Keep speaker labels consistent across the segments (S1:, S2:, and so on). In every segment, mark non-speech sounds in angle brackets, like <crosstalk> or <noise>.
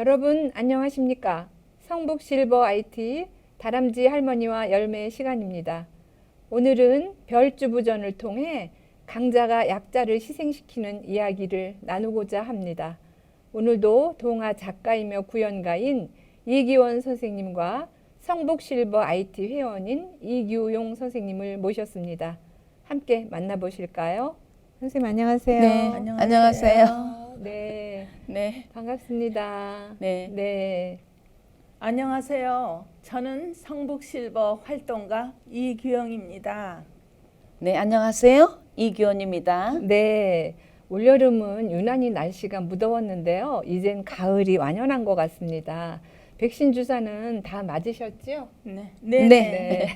S1: 여러분 안녕하십니까? 성북 실버 IT 다람쥐 할머니와 열매 시간입니다. 오늘은 별주부전을 통해 강자가 약자를 희생시키는 이야기를 나누고자 합니다. 오늘도 동화 작가이며 구연가인 이기원 선생님과 성북 실버 IT 회원인 이규용 선생님을 모셨습니다. 함께 만나보실까요? 선생님 안녕하세요.
S2: 네, 안녕하세요.
S1: 네,
S2: 네,
S1: 반갑습니다.
S2: 네.
S1: 네.
S3: 안녕하세요. 저는 성북실버 활동가 이규영입니다.
S2: 네, 안녕하세요. 이기원입니다.
S1: 네. 올여름은 유난히 날씨가 무더웠는데요. 이젠 가을이 완연한 것 같습니다. 백신 주사는 다 맞으셨죠?
S3: 네.
S2: 네.
S1: 네.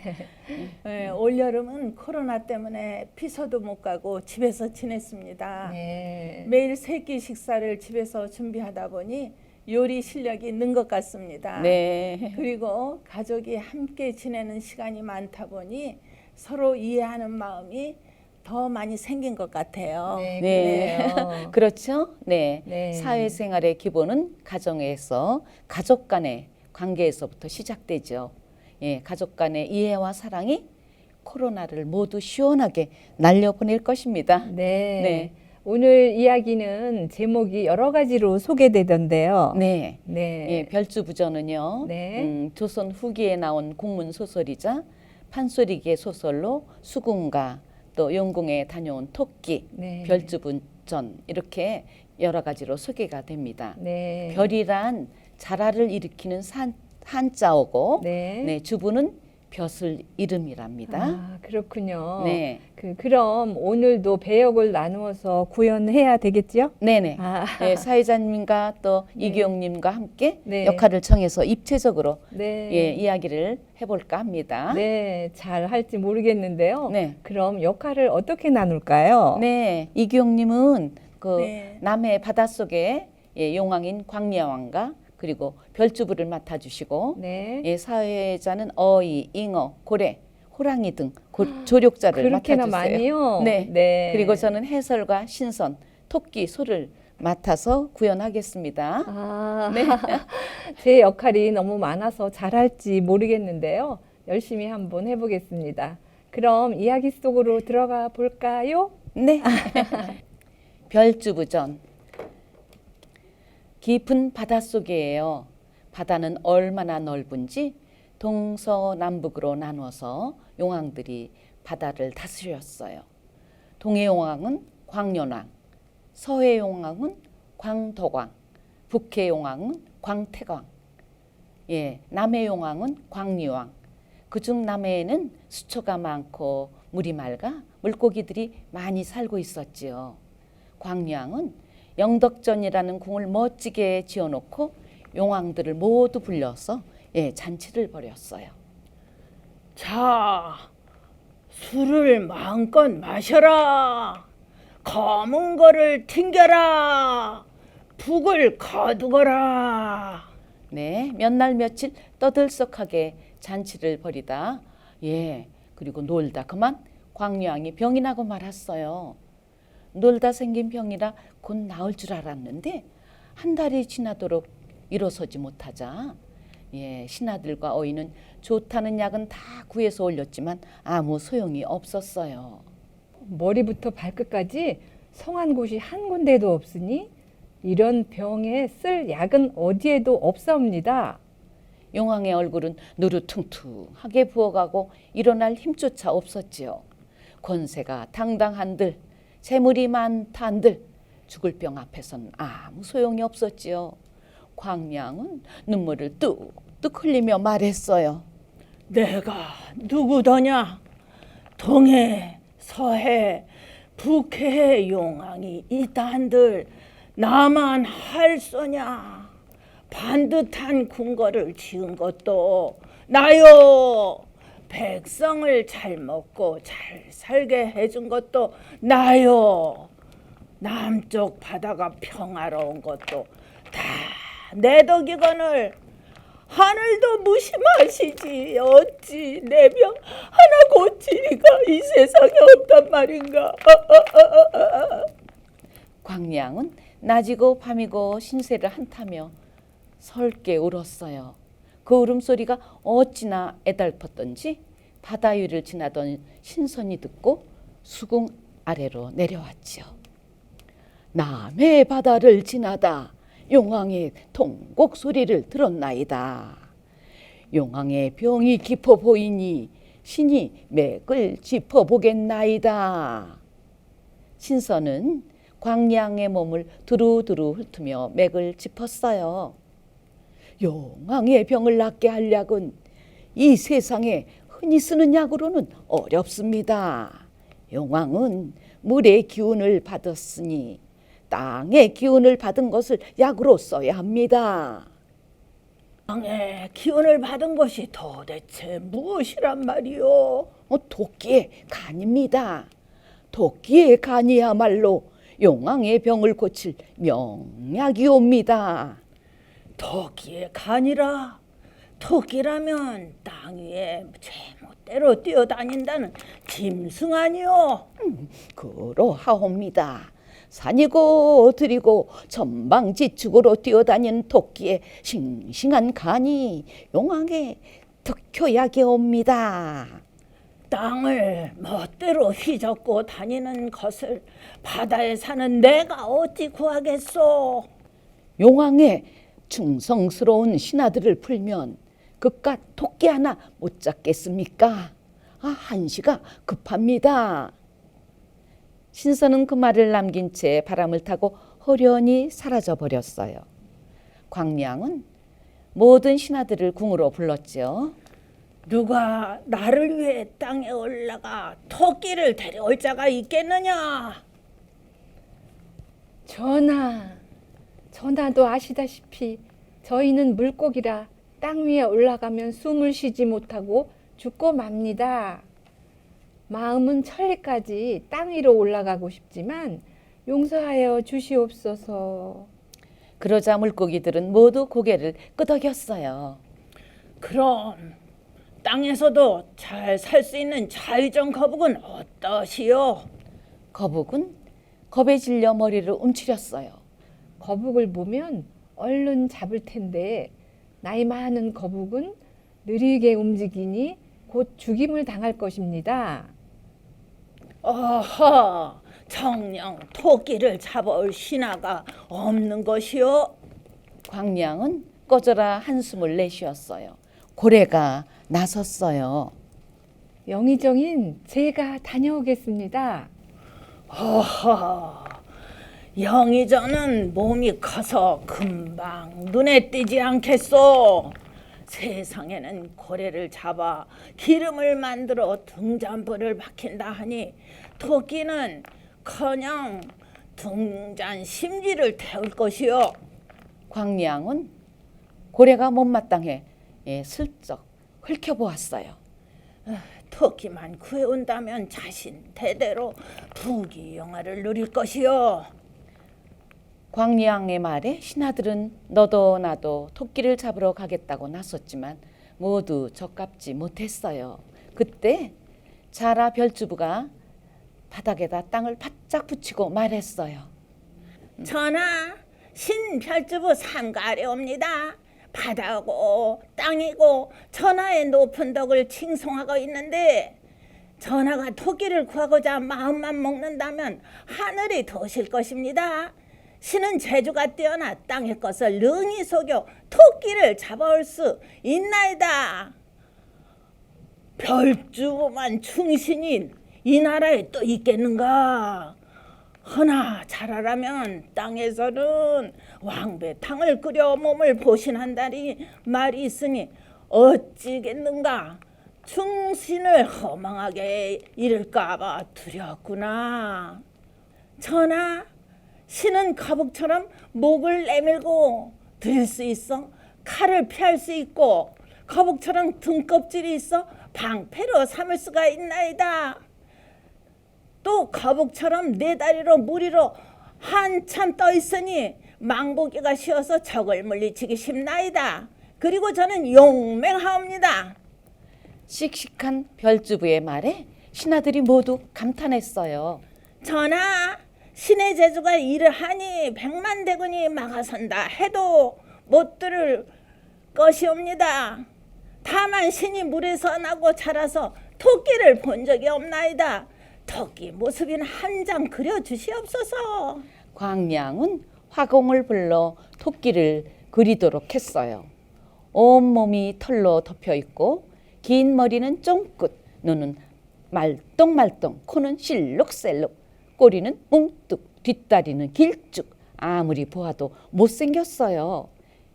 S3: 네, 올 여름은 코로나 때문에 피서도 못 가고 집에서 지냈습니다.
S1: 네.
S3: 매일 세 끼 식사를 집에서 준비하다 보니 요리 실력이 는 것 같습니다.
S2: 네.
S3: 그리고 가족이 함께 지내는 시간이 많다 보니 서로 이해하는 마음이 더 많이 생긴 것 같아요.
S1: 네.
S2: 네. <laughs> 그렇죠? 네.
S1: 네.
S2: 사회생활의 기본은 가정에서 가족 간의 관계에서부터 시작되죠. 예, 가족 간의 이해와 사랑이 코로나를 모두 시원하게 날려보낼 것입니다.
S1: 네.
S2: 네.
S1: 오늘 이야기는 제목이 여러 가지로 소개되던데요.
S2: 네.
S1: 네.
S2: 예, 별주부전은요.
S1: 네.
S2: 음, 조선 후기에 나온 공문 소설이자 판소리기의 소설로 수군가 또 영궁에 다녀온 토끼,
S1: 네.
S2: 별주부전 이렇게 여러 가지로 소개가 됩니다.
S1: 네.
S2: 별이란 자라를 일으키는 산, 한자어고
S1: 네.
S2: 네, 주부는 벼슬 이름이랍니다.
S1: 아, 그렇군요.
S2: 네.
S1: 그 그럼 오늘도 배역을 나누어서 구현해야 되겠지요?
S2: 네네.
S1: 아.
S2: 네, 사회자님과 또
S1: 네.
S2: 이기용님과 함께
S1: 네.
S2: 역할을 정해서 입체적으로
S1: 네.
S2: 예, 이야기를 해볼까 합니다.
S1: 네, 잘 할지 모르겠는데요.
S2: 네.
S1: 그럼 역할을 어떻게 나눌까요?
S2: 네, 이기용님은 그
S3: 네.
S2: 남해 바닷속에 예, 용왕인 광야왕과 그리고 별주부를 맡아주시고
S1: 네.
S2: 예, 사회자는 어이, 잉어, 고래, 호랑이 등 고, 조력자를
S1: 그렇게나
S2: 맡아주세요.
S1: 많이요?
S2: 네.
S1: 네.
S2: 그리고 저는 해설과 신선, 토끼, 소를 맡아서 구현하겠습니다.
S1: 아,
S2: 네. <laughs>
S1: 제 역할이 너무 많아서 잘할지 모르겠는데요. 열심히 한번 해보겠습니다. 그럼 이야기 속으로 들어가 볼까요?
S2: 네. <laughs> 별주부전. 깊은 바닷속이에요. 바다는 얼마나 넓은지 동서남북으로 나눠서 용왕들이 바다를 다스렸어요. 동해 용왕은 광년왕, 서해 용왕은 광덕왕, 북해 용왕은 광택왕, 예, 남해 용왕은 광리왕. 그중 남해에는 수초가 많고 물이 맑아 물고기들이 많이 살고 있었지요. 광양은 영덕전이라는 궁을 멋지게 지어놓고 용왕들을 모두 불러서 예, 잔치를 벌였어요.
S3: 자, 술을 마음껏 마셔라. 검은 거를 튕겨라. 북을 거두거라.
S2: 네, 몇 날 며칠 떠들썩하게 잔치를 벌이다. 예, 그리고 놀다 그만 광유왕이 병이 나고 말았어요. 놀다 생긴 병이라 곧 나을 줄 알았는데 한 달이 지나도록 일어서지 못하자 예, 신하들과 어인은 좋다는 약은 다 구해서 올렸지만 아무 소용이 없었어요.
S1: 머리부터 발끝까지 성한 곳이 한 군데도 없으니 이런 병에 쓸 약은 어디에도 없사옵니다.
S2: 용왕의 얼굴은 누르퉁퉁하게 부어가고 일어날 힘조차 없었지요. 권세가 당당한들 재물이 많다 한들 죽을 병 앞에선 아무 소용이 없었지요. 광양은 눈물을 뚝뚝 흘리며 말했어요.
S3: 내가 누구더냐? 동해, 서해, 북해의 용왕이 한들 나만 할 소냐? 반듯한 궁궐을 지은 것도 나요. 백성을 잘 먹고 잘 살게 해준 것도 나요. 남쪽 바다가 평화로운 것도 다 내 덕이거늘 하늘도 무심하시지 어찌 내 병 하나 고치리가 이 세상에 없단 말인가
S2: 광양은 낮이고 밤이고 신세를 한타며 설게 울었어요. 그 울음소리가 어찌나 애달팠던지 바다 위를 지나던 신선이 듣고 수궁 아래로 내려왔지요. 남해 바다를 지나다 용왕의 통곡 소리를 들었나이다. 용왕의 병이 깊어 보이니 신이 맥을 짚어 보겠나이다. 신선은 광양의 몸을 두루두루 훑으며 맥을 짚었어요. 용왕의 병을 낫게 할 약은 이 세상에 흔히 쓰는 약으로는 어렵습니다. 용왕은 물의 기운을 받았으니 땅의 기운을 받은 것을 약으로 써야 합니다.
S3: 땅의 기운을 받은 것이 도대체 무엇이란 말이오?
S2: 어, 도끼의 간입니다. 도끼의 간이야말로 용왕의 병을 고칠 명약이옵니다.
S3: 토끼의 간이라 토끼라면 땅 위에 제멋대로 뛰어다닌다는 짐승 아니오?
S2: 그러하옵니다. 산이고 들이고 전방지축으로 뛰어다니는 토끼의 싱싱한 간이 용왕의 득효약이 옵니다.
S3: 땅을 멋대로 휘젓고 다니는 것을 바다에 사는 내가 어찌 구하겠소?
S2: 용왕의 충성스러운 신하들을 풀면 그깟 토끼 하나 못 잡겠습니까? 아, 한시가 급합니다. 신선은 그 말을 남긴 채 바람을 타고 호련히 사라져 버렸어요. 광량은 모든 신하들을 궁으로 불렀지요.
S3: 누가 나를 위해 땅에 올라가 토끼를 데려올 자가 있겠느냐?
S1: 전하, 전하도 아시다시피 저희는 물고기라 땅 위에 올라가면 숨을 쉬지 못하고 죽고 맙니다. 마음은 천리까지 땅 위로 올라가고 싶지만 용서하여 주시옵소서.
S2: 그러자 물고기들은 모두 고개를 끄덕였어요.
S3: 그럼 땅에서도 잘 살 수 있는 자유정 거북은 어떠시오?
S2: 거북은 겁에 질려 머리를 움츠렸어요.
S1: 거북을 보면 얼른 잡을 텐데 나이 많은 거북은 느리게 움직이니 곧 죽임을 당할 것입니다.
S3: 어허, 정령 토끼를 잡아올 신하가 없는 것이오?
S2: 광량은 꺼져라 한숨을 내쉬었어요. 고래가 나섰어요.
S1: 영의정인 제가 다녀오겠습니다.
S3: 어허, 영의전은 몸이 커서 금방 눈에 띄지 않겠소. 세상에는 고래를 잡아 기름을 만들어 등잔불을 박힌다 하니 토끼는 커녕 등잔 심지를 태울 것이요.
S2: 광량은 고래가 못마땅해 예, 슬쩍 훑켜보았어요.
S3: 토끼만 구해온다면 자신 대대로 부귀 영화를 누릴 것이요.
S2: 광량의 말에 신하들은 너도 나도 토끼를 잡으러 가겠다고 나섰지만 모두 적갑지 못했어요. 그때 자라 별주부가 바닥에다 땅을 바짝 붙이고 말했어요.
S3: 전하, 신별주부 삼가려옵니다. 바다고 땅이고 전하의 높은 덕을 칭송하고 있는데 전하가 토끼를 구하고자 마음만 먹는다면 하늘이 도실 것입니다. 신은 재주가 뛰어나 땅의 것을 능히 속여 토끼를 잡아올 수 있나이다. 별주부만 충신이 이 나라에 또 있겠는가? 허나 잘하라면 땅에서는 왕배탕을 끓여 몸을 보신한다니 말이 있으니 어찌겠는가? 충신을 허망하게 잃을까봐 두렵구나. 전하, 신은 거북처럼 목을 내밀고 들수 있어 칼을 피할 수 있고 거북처럼 등껍질이 있어 방패로 삼을 수가 있나이다. 또 거북처럼 네 다리로 무리로 한참 떠 있으니 망보기가 쉬워서 적을 물리치기 쉽나이다. 그리고 저는 용맹하옵니다.
S2: 씩씩한 별주부의 말에 신하들이 모두 감탄했어요.
S3: 전하, 신의 제주가 일을 하니 백만 대군이 막아선다 해도 못 들을 것이옵니다. 다만 신이 물에서 나고 자라서 토끼를 본 적이 없나이다. 토끼 모습이나 한장 그려 주시옵소서.
S2: 광량은 화공을 불러 토끼를 그리도록 했어요. 온 몸이 털로 덮여 있고 긴 머리는 쫑긋, 눈은 말똥말똥, 코는 실룩셀룩, 꼬리는 뭉뚝, 뒷다리는 길쭉. 아무리 보아도 못생겼어요.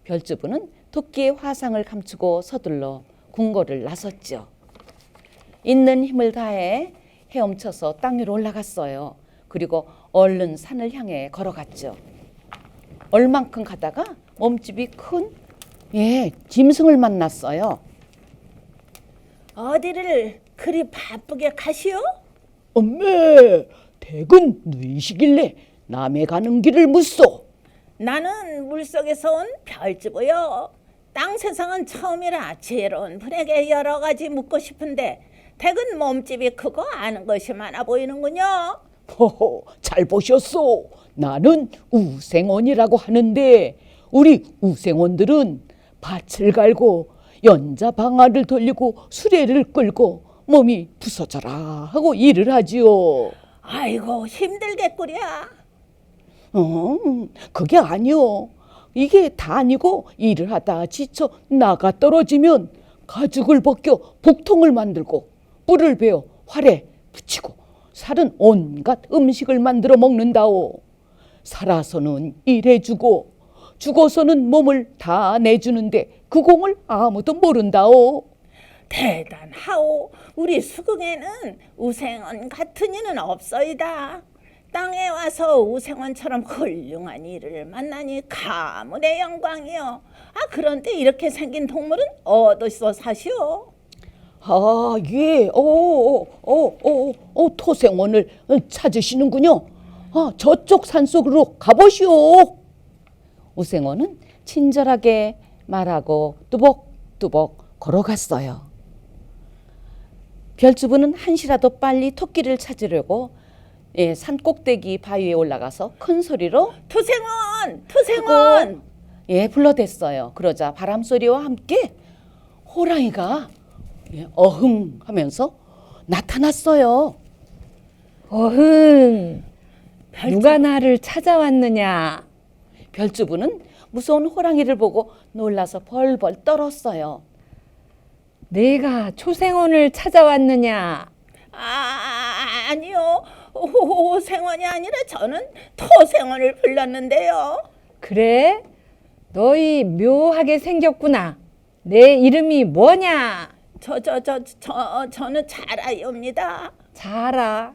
S2: 별주부는 토끼의 화상을 감추고 서둘러 궁궐을 나섰죠. 있는 힘을 다해 헤엄쳐서 땅 위로 올라갔어요. 그리고 얼른 산을 향해 걸어갔죠. 얼만큼 가다가 몸집이 큰 예, 짐승을 만났어요.
S3: 어디를 그리 바쁘게 가시오?
S2: 엄매, 댁은 누이시길래 남의 가는 길을 묻소.
S3: 나는 물속에서 온 별주부요. 땅 세상은 처음이라 지혜로운 분에게 여러 가지 묻고 싶은데 댁은 몸집이 크고 아는 것이 많아 보이는군요.
S2: 허허, 잘 보셨소. 나는 우생원이라고 하는데 우리 우생원들은 밭을 갈고 연자 방아를 돌리고 수레를 끌고 몸이 부서져라 하고 일을 하지요.
S3: 아이고 힘들겠구려.
S2: 어, 그게 아니요. 이게 다 아니고 일을 하다 지쳐 나가 떨어지면 가죽을 벗겨 북통을 만들고 뿔을 베어 활에 붙이고 살은 온갖 음식을 만들어 먹는다오. 살아서는 일해주고 죽어서는 몸을 다 내주는데 그 공을 아무도 모른다오.
S3: 대단하오. 우리 수궁에는 우생원 같은 이는 없어이다. 땅에 와서 우생원처럼 훌륭한 이를 만나니 가문의 영광이요. 아 그런데 이렇게 생긴 동물은 어디서 사시오?
S2: 아, 예, 어, 어, 어, 토생원을 찾으시는군요. 아, 저쪽 산속으로 가보시오. 우생원은 친절하게 말하고 뚜벅뚜벅 걸어갔어요. 별주부는 한시라도 빨리 토끼를 찾으려고 예, 산 꼭대기 바위에 올라가서 큰 소리로
S3: 토생원, 토생원.
S2: 예, 불러댔어요. 그러자 바람 소리와 함께 호랑이가 예, 어흥 하면서 나타났어요.
S1: 어흥, 누가 나를 찾아왔느냐?
S2: 별주부는 무서운 호랑이를 보고 놀라서 벌벌 떨었어요.
S1: 내가 초생원을 찾아왔느냐?
S3: 아 아니요. 호생원이 아니라 저는 토생원을 불렀는데요.
S1: 그래? 너희 묘하게 생겼구나. 내 이름이 뭐냐?
S3: 저 저 저 저 저는 잘아이옵니다.
S1: 자라.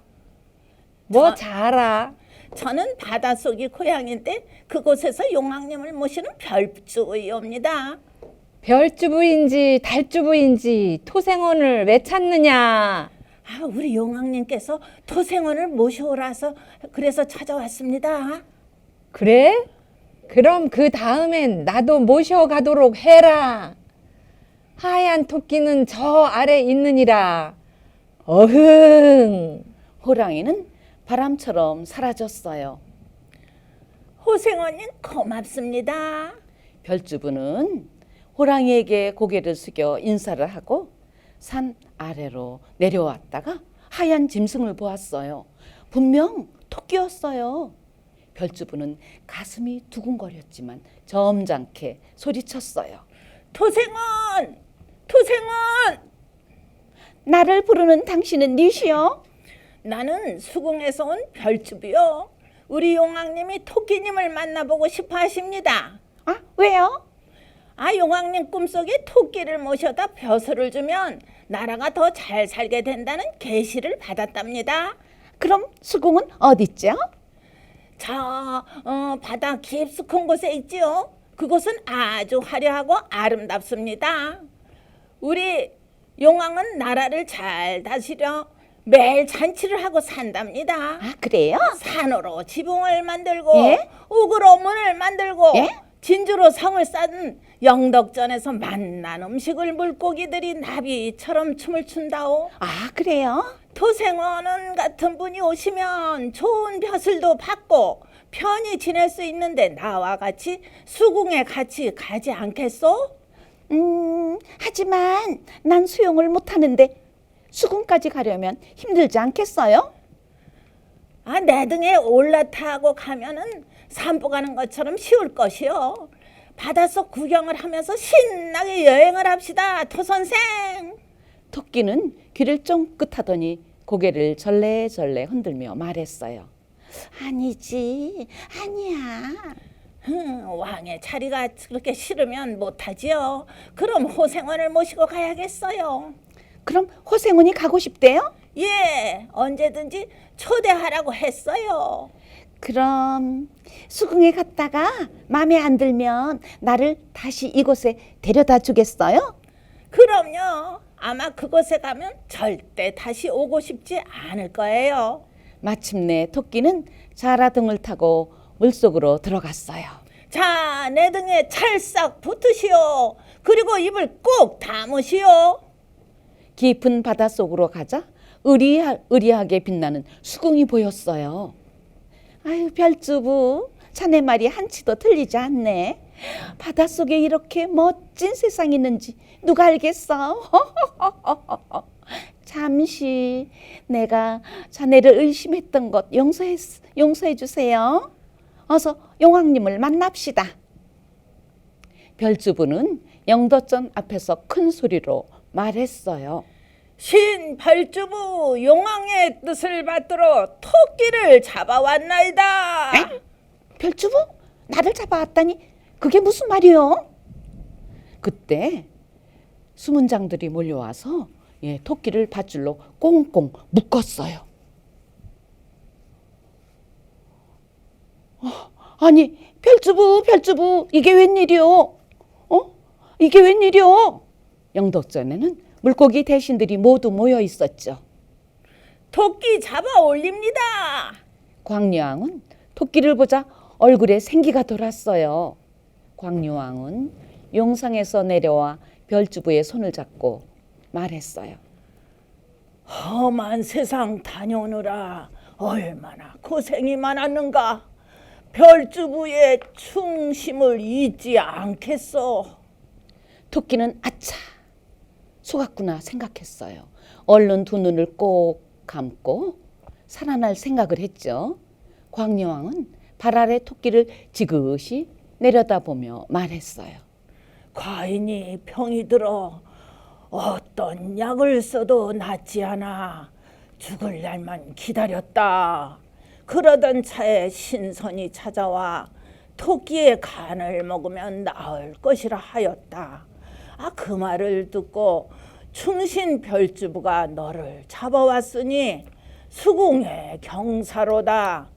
S1: 뭐
S3: 자-
S1: 자라?
S3: 저는 바닷속이 고향인데 그곳에서 용왕님을 모시는 별주이옵니다.
S1: 별주부인지 달주부인지 토생원을 왜 찾느냐?
S3: 아, 우리 용왕님께서 토생원을 모셔오라서 그래서 찾아왔습니다.
S1: 그래? 그럼 그 다음엔 나도 모셔가도록 해라. 하얀 토끼는 저 아래 있느니라. 어흥.
S2: 호랑이는 바람처럼 사라졌어요.
S3: 호생원님 고맙습니다.
S2: 별주부는 호랑이에게 고개를 숙여 인사를 하고 산 아래로 내려왔다가 하얀 짐승을 보았어요. 분명 토끼였어요. 별주부는 가슴이 두근거렸지만 점잖게 소리쳤어요.
S3: 토생원! 토생원!
S2: 나를 부르는 당신은 니시여?
S3: 나는 수궁에서 온 별주비요. 우리 용왕님이 토끼님을 만나보고 싶어 하십니다.
S2: 아, 왜요?
S3: 아, 용왕님 꿈속에 토끼를 모셔다 벼슬을 주면 나라가 더 잘 살게 된다는 계시를 받았답니다.
S2: 그럼 수궁은 어딨죠?
S3: 저 어, 바다 깊숙한 곳에 있지요. 그곳은 아주 화려하고 아름답습니다. 우리 용왕은 나라를 잘 다스려 매일 잔치를 하고 산답니다.
S2: 아, 그래요?
S3: 산으로 지붕을 만들고
S2: 예?
S3: 옥으로 문을 만들고
S2: 예?
S3: 진주로 성을 쌓은 영덕전에서 만난 음식을 물고기들이 나비처럼 춤을 춘다오.
S2: 아, 그래요?
S3: 토생원은 같은 분이 오시면 좋은 벼슬도 받고 편히 지낼 수 있는데 나와 같이 수궁에 같이 가지 않겠소?
S2: 음, 하지만 난 수영을 못하는데 수군까지 가려면 힘들지 않겠어요?
S3: 아, 내 등에 올라타고 가면은 산보 가는 것처럼 쉬울 것이요. 바닷속 구경을 하면서 신나게 여행을 합시다, 토 선생.
S2: 토끼는 귀를 쫑긋하더니 고개를 절레절레 흔들며 말했어요. 아니지, 아니야.
S3: 흠, 왕의 자리가 그렇게 싫으면 못하지요. 그럼 호생원을 모시고 가야겠어요.
S2: 그럼 호생훈이 가고 싶대요?
S3: 예, 언제든지 초대하라고 했어요.
S2: 그럼 수궁에 갔다가 마음에 안 들면 나를 다시 이곳에 데려다 주겠어요?
S3: 그럼요. 아마 그곳에 가면 절대 다시 오고 싶지 않을 거예요.
S2: 마침내 토끼는 자라 등을 타고 물속으로 들어갔어요.
S3: 자, 내 등에 찰싹 붙으시오. 그리고 입을 꼭 다무시오.
S2: 깊은 바닷속으로 가자 의리하, 의리하게 빛나는 수궁이 보였어요. 아유 별주부 자네 말이 한치도 틀리지 않네. 바닷속에 이렇게 멋진 세상이 있는지 누가 알겠어? <laughs> 잠시 내가 자네를 의심했던 것 용서해, 용서해 주세요. 어서 용왕님을 만납시다. 별주부는 영도전 앞에서 큰 소리로 말했어요.
S3: 신 발주부 용왕의 뜻을 받들어 토끼를 잡아왔나이다.
S2: 별주부? 나를 잡아왔다니 그게 무슨 말이요? 그때 수문장들이 몰려와서 예, 토끼를 밧줄로 꽁꽁 묶었어요. 어, 아니 별주부 별주부 이게 웬일이요? 어? 이게 웬일이요? 영덕전에는 물고기 대신들이 모두 모여 있었죠.
S3: 토끼 잡아 올립니다.
S2: 광유왕은 토끼를 보자 얼굴에 생기가 돌았어요. 광유왕은 용상에서 내려와 별주부의 손을 잡고 말했어요.
S3: 험한 세상 다녀오느라 얼마나 고생이 많았는가. 별주부의 충심을 잊지 않겠소.
S2: 토끼는 아차 속았구나 생각했어요. 얼른 두 눈을 꼭 감고 살아날 생각을 했죠. 광유왕은 발 아래 토끼를 지그시 내려다보며 말했어요.
S3: 과인이 병이 들어 어떤 약을 써도 낫지 않아 죽을 날만 기다렸다. 그러던 차에 신선이 찾아와 토끼의 간을 먹으면 나을 것이라 하였다. 아 그 말을 듣고 충신 별주부가 너를 잡아왔으니 수궁의 경사로다.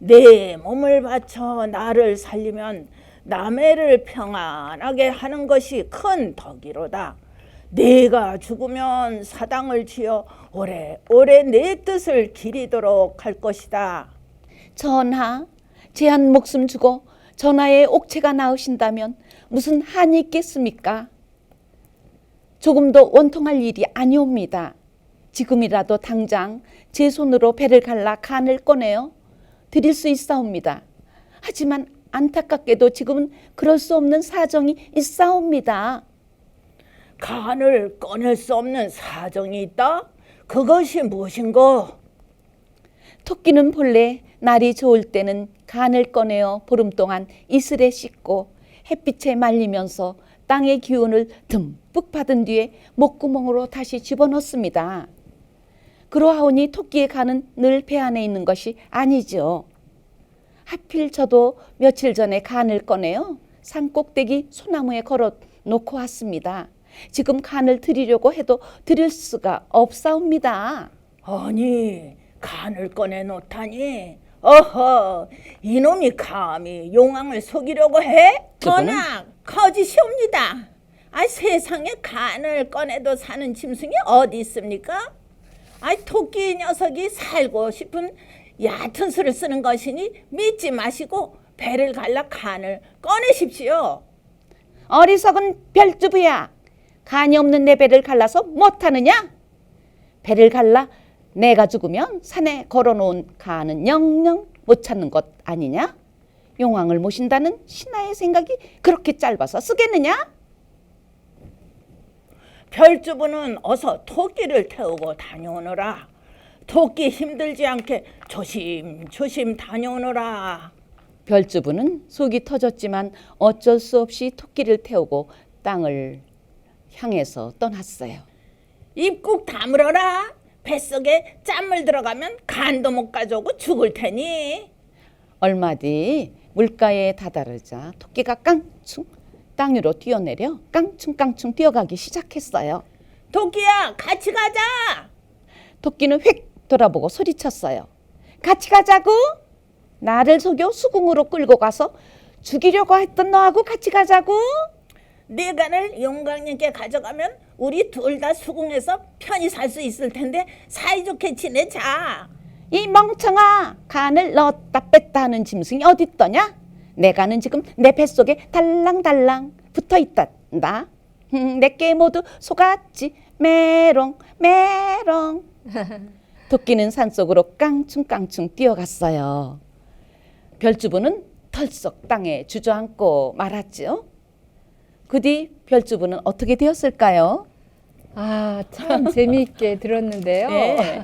S3: 내 몸을 바쳐 나를 살리면 남해를 평안하게 하는 것이 큰 덕이로다. 내가 죽으면 사당을 지어 오래 오래 내 뜻을 기리도록 할 것이다.
S2: 전하, 제한 목숨 주고 전하의 옥체가 나으신다면 무슨 한이 있겠습니까? 조금도 원통할 일이 아니옵니다. 지금이라도 당장 제 손으로 배를 갈라 간을 꺼내어 드릴 수 있사옵니다. 하지만 안타깝게도 지금은 그럴 수 없는 사정이 있사옵니다.
S3: 간을 꺼낼 수 없는 사정이 있다. 그것이 무엇인고?
S2: 토끼는 본래 날이 좋을 때는 간을 꺼내어 보름 동안 이슬에 씻고 햇빛에 말리면서 땅의 기운을 듬뿍 받은 뒤에 목구멍으로 다시 집어넣습니다. 그러하오니 토끼의 간은 늘 배 안에 있는 것이 아니죠. 하필 저도 며칠 전에 간을 꺼내어 산 꼭대기 소나무에 걸어 놓고 왔습니다. 지금 간을 드리려고 해도 드릴 수가 없사옵니다.
S3: 아니 간을 꺼내 놓다니. 어허 이놈이 감히 용왕을 속이려고 해? 전하 거짓이옵니다. 아 세상에 간을 꺼내도 사는 짐승이 어디 있습니까? 아 토끼 녀석이 살고 싶은 얕은 수를 쓰는 것이니 믿지 마시고 배를 갈라 간을 꺼내십시오.
S2: 어리석은 별주부야. 간이 없는 내 배를 갈라서 못하느냐? 배를 갈라 내가 죽으면 산에 걸어놓은 간은 영영 못 찾는 것 아니냐? 용왕을 모신다는 신하의 생각이 그렇게 짧아서 쓰겠느냐?
S3: 별주부는 어서 토끼를 태우고 다녀오너라. 토끼 힘들지 않게 조심조심 다녀오너라.
S2: 별주부는 속이 터졌지만 어쩔 수 없이 토끼를 태우고 땅을 향해서 떠났어요.
S3: 입꾹 다물어라. 뱃속에 짠물 들어가면 간도 못 가져오고 죽을 테니.
S2: 얼마 뒤 물가에 다다르자 토끼가 깡충 땅 위로 뛰어내려 깡충깡충 뛰어가기 시작했어요.
S3: 토끼야 같이 가자.
S2: 토끼는 휙 돌아보고 소리쳤어요. 같이 가자고? 나를 속여 수궁으로 끌고 가서 죽이려고 했던 너하고 같이 가자고?
S3: 내간을 용광님께 가져가면 우리 둘 다 수궁에서 편히 살 수 있을 텐데 사이좋게 지내자.
S2: 이 멍청아 간을 넣었다 뺐다 하는 짐승이 어딨더냐? 내 간은 지금 내 뱃속에 달랑달랑 붙어있단다. 음, 내게 모두 속았지 메롱 메롱 <laughs> 토끼는 산속으로 깡충깡충 뛰어갔어요. 별주부는 털썩 땅에 주저앉고 말았지요. 그 뒤 별주부는 어떻게 되었을까요?
S1: 아, 참 <laughs> 재미있게 들었는데요.
S2: 네.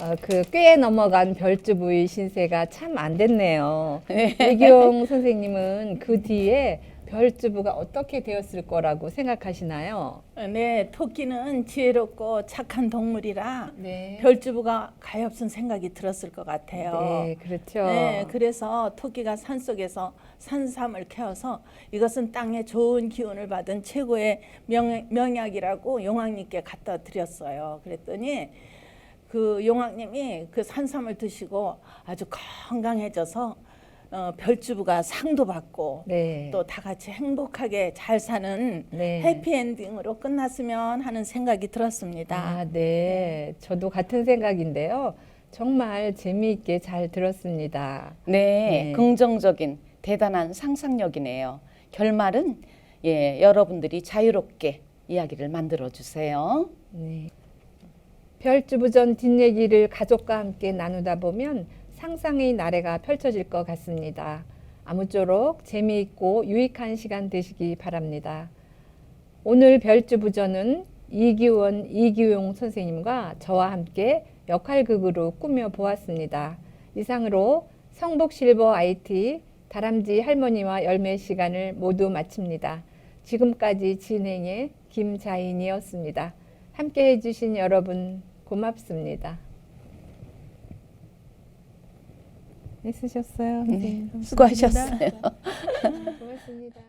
S1: 어, 그꽤 넘어간 별주부의 신세가 참 안 됐네요.
S2: 네.
S1: 이기용 선생님은 그 뒤에 별주부가 어떻게 되었을 거라고 생각하시나요?
S3: 네, 토끼는 지혜롭고 착한 동물이라
S1: 네.
S3: 별주부가 가엾은 생각이 들었을 것 같아요.
S1: 네, 그렇죠.
S3: 네, 그래서 토끼가 산 속에서 산삼을 캐어서 이것은 땅에 좋은 기운을 받은 최고의 명, 명약이라고 용왕님께 갖다 드렸어요. 그랬더니 그 용왕님이 그 산삼을 드시고 아주 건강해져서 어, 별주부가 상도 받고
S1: 네.
S3: 또 다 같이 행복하게 잘 사는
S1: 네.
S3: 해피엔딩으로 끝났으면 하는 생각이 들었습니다.
S1: 아, 네. 저도 같은 생각인데요. 정말 재미있게 잘 들었습니다.
S2: 네,
S1: 네.
S2: 긍정적인 대단한 상상력이네요. 결말은 예, 여러분들이 자유롭게 이야기를 만들어 주세요.
S1: 네. 별주부전 뒷얘기를 가족과 함께 나누다 보면 상상의 나래가 펼쳐질 것 같습니다. 아무쪼록 재미있고 유익한 시간 되시기 바랍니다. 오늘 별주부전은 이기원, 이기용 선생님과 저와 함께 역할극으로 꾸며 보았습니다. 이상으로 성북 실버 IT 다람쥐 할머니와 열매 시간을 모두 마칩니다. 지금까지 진행의 김자인이었습니다. 함께 해주신 여러분 고맙습니다. 애쓰셨어요, 선생님.
S2: 수고하셨어요.
S1: 고맙습니다.